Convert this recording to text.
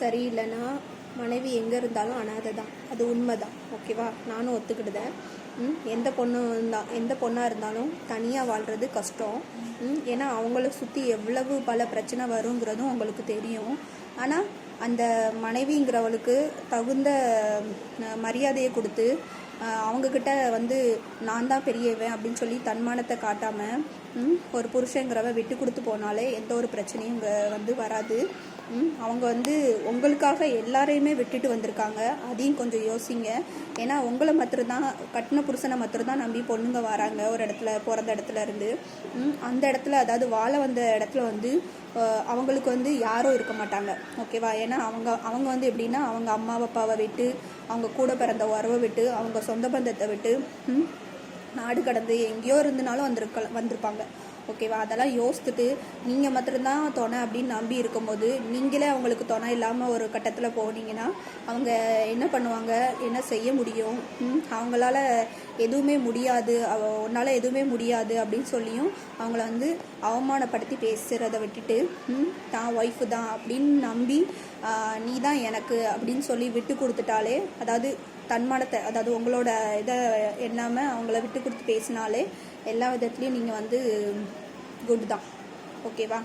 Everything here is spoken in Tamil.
சரியில்லைன்னா மனைவி எங்கே இருந்தாலும் அனாதை தான் அது உண்மை தான் ஓகேவா நானும் ஒத்துக்கிடுதேன் எந்த பொண்ணு இருந்தா எந்த பொண்ணாக இருந்தாலும் தனியாக வாழ்கிறது கஷ்டம். ஏன்னா அவங்கள சுற்றி எவ்வளவு பல பிரச்சனை வருங்கிறதும் அவங்களுக்கு தெரியும். ஆனால் அந்த மனைவிங்கிறவளுக்கு தகுந்த மரியாதையை கொடுத்து அவங்கக்கிட்ட வந்து நான் தான் பெரியவன் அப்படின்னு சொல்லி தன்மானத்தை காட்டாமல் ஒரு புருஷங்கிறவ விட்டு கொடுத்து போனாலே எந்த ஒரு பிரச்சனையும் இங்கே வந்து வராது. அவங்க வந்து உங்களுக்காக எல்லாரையுமே விட்டுட்டு வந்திருக்காங்க. அதையும் கொஞ்சம் யோசிங்க. ஏன்னா உங்களை மாத்திரம்தான் கட்டின புருஷனை மாத்திரம்தான் நம்பி பொண்ணுங்க வராங்க ஒரு இடத்துல பிறந்த இடத்துல இருந்து. அந்த இடத்துல அதாவது வாழ வந்த இடத்துல வந்து அவங்களுக்கு வந்து யாரும் இருக்க மாட்டாங்க. ஓகேவா ஏன்னா அவங்க அவங்க வந்து எப்படின்னா அவங்க அம்மா அப்பாவை விட்டு அவங்க கூட பிறந்த உறவை விட்டு அவங்க சொந்த பந்தத்தை விட்டு நாடு கடந்து எங்கேயோ இருந்தனாலும் வந்திருக்க வந்திருப்பாங்க. ஓகேவா? அதெல்லாம் யோசித்துட்டு நீங்கள் மட்டும்தான் துணை அப்படின்னு நம்பி இருக்கும்போது நீங்களே அவங்களுக்கு துணை இல்லாமல் ஒரு கட்டத்தில் போனீங்கன்னா அவங்க என்ன பண்ணுவாங்க? என்ன செய்ய முடியும்? அவங்களால எதுவுமே முடியாது. அவ உன்னால் எதுவுமே முடியாது அப்படின்னு சொல்லியும் அவங்கள வந்து அவமானப்படுத்தி பேசுகிறத விட்டுட்டு தான் ஒய்ஃபு தான் அப்படின்னு நம்பி நீ தான் எனக்கு அப்படின்னு சொல்லி விட்டு கொடுத்துட்டாலே அதாவது தன்மானத்தை அதாவது உங்களோட இதை எண்ணாமல் அவங்கள விட்டு கொடுத்து பேசினாலே எல்லா விதத்துலேயும் நீங்கள் வந்து குட் தான். ஓகேவா